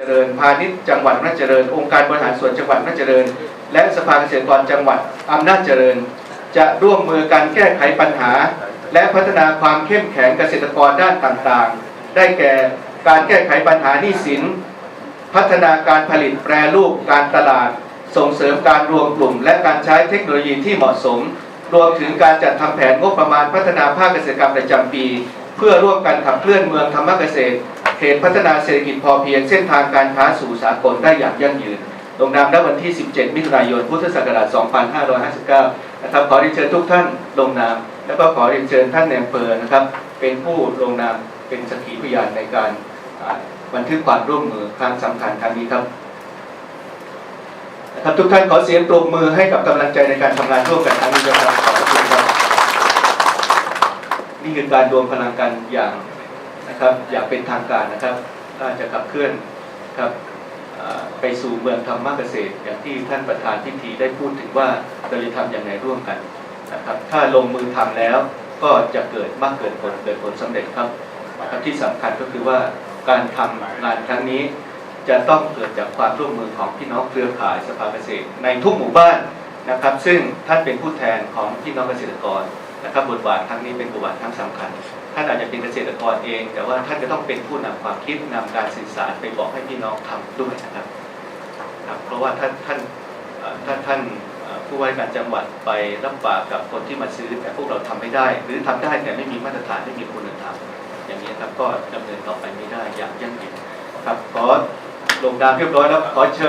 เจริญพาณิชย์จังหวัดอำนาเจริญ องค์การบริหารส่วนจังหวัดอำนาเจริญ และสภาเกษตรกรจังหวัดอำนาจเจริญ จะร่วมมือกันแก้ไขปัญหา และพัฒนาความเข้มแข็งเกษตรกรด้านต่างๆ ได้แก่การแก้ไขปัญหาหนี้สิน พัฒนาการผลิตแปรรูปการตลาด ส่งเสริมการรวมกลุ่ม และการใช้เทคโนโลยีที่เหมาะสม รวมถึงการจัดทำแผนงบประมาณพัฒนาภาคเกษตรกรรมประจำปี เพื่อร่วมกันขับเคลื่อนเมืองธรรมเกษตร เขตพัฒนาเศรษฐกิจพอเพียงเส้นทางการค้าสู่สากลได้อย่างยั่งยืน ลงนามณวันที่ 17 มิถุนายน พุทธศักราช 2559 นะครับ ขอเรียนเชิญทุกท่านลงนาม แล้วก็ขอเรียนเชิญท่านแนมเปอร์นะครับ เป็นผู้ลงนาม เป็นสักขีพยานในการบันทึกความร่วมมือครั้งสำคัญครั้งนี้ครับนะครับทุกท่านขอเสียงปรบมือให้กับกำลังใจในการทำงานร่วมกันครั้งนี้ด้วยครับขอบพระคุณครับนี่คือการรวมพลังกันอย่าง นะครับอย่างเป็นทางการนะครับถ้าจะขับเคลื่อนครับไปสู่เมืองธรรมเกษตร อย่างที่ท่านประธานพิธีได้พูดถึงว่าเราจะทำอย่างไรร่วมกันนะครับถ้าลงมือทำแล้วก็จะเกิดมากเกิดผลเกิดผลสำเร็จครับครับที่สำคัญก็คือว่าการทำงานครั้งนี้ จะต้องเกิดจากความร่วมมือของพี่น้องเครือข่ายสภาเกษตร ในทุกหมู่บ้านนะครับ ซึ่งท่านเป็นผู้แทนของพี่น้องเกษตรกร นะครับบทบาทครั้งนี้เป็นบทบาทครั้งสำคัญ ท่านอาจจะเป็นเกษตรกรเอง แต่ว่าท่านจะต้องเป็นผู้นำความคิดนำการสื่อสารไปบอกให้พี่น้องทำด้วยนะครับครับเพราะว่าท่านท่านเอ่อถ้าท่านผู้ว่าการจังหวัดไปรับปากกับคนที่มาซื้อ แต่พวกเราทำไม่ได้ หรือทำได้แต่ไม่มีมาตรฐานไม่มีคุณธรรมอย่างนี้ครับก็ดำเนินต่อไปไม่ได้อย่างยั่งยืนครับขอลงนามเรียบร้อยแล้วขอเชิญ